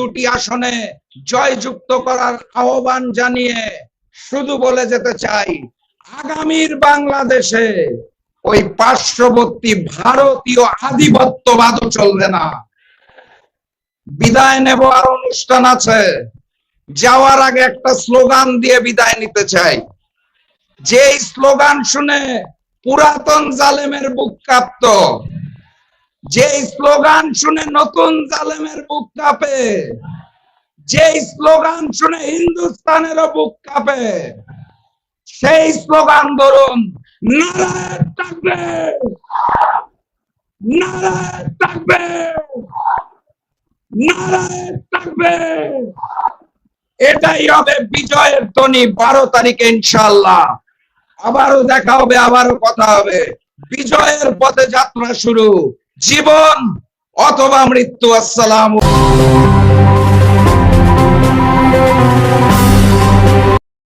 দুটি আসনে জয়যুক্ত করার আহ্বান জানিয়ে শুধু বলে যেতে চাই, আগামীর বাংলাদেশে ওই পার্শ্ববর্তী ভারতীয় আধিপত্যবাদও চলবে না। বিদায় নেব আর অনুষ্ঠান আছে। যাওয়ার আগে একটা স্লোগান দিয়ে বিদায় নিতে চাই। যে স্লোগান শুনে পুরাতন জালেমের বুক কাঁপত যে স্লোগান শুনে নতুন জালেমের বুক কাঁপে যে স্লোগান শুনে হিন্দুস্তানেরও বুক কাঁপে, সেই স্লোগান ধরুন নারায়ণ থাকবে নারায়ণ থাকবে নারায়ণ থাকবে। এটাই হবে বিজয়ের ধ্বনি বারো তারিখে ইনশাল্লাহ আবারও দেখা হবে, আবারও কথা হবে। বিজয়ের পথে যাত্রা শুরু। জীবন অথবা মৃত্যু আসসালাম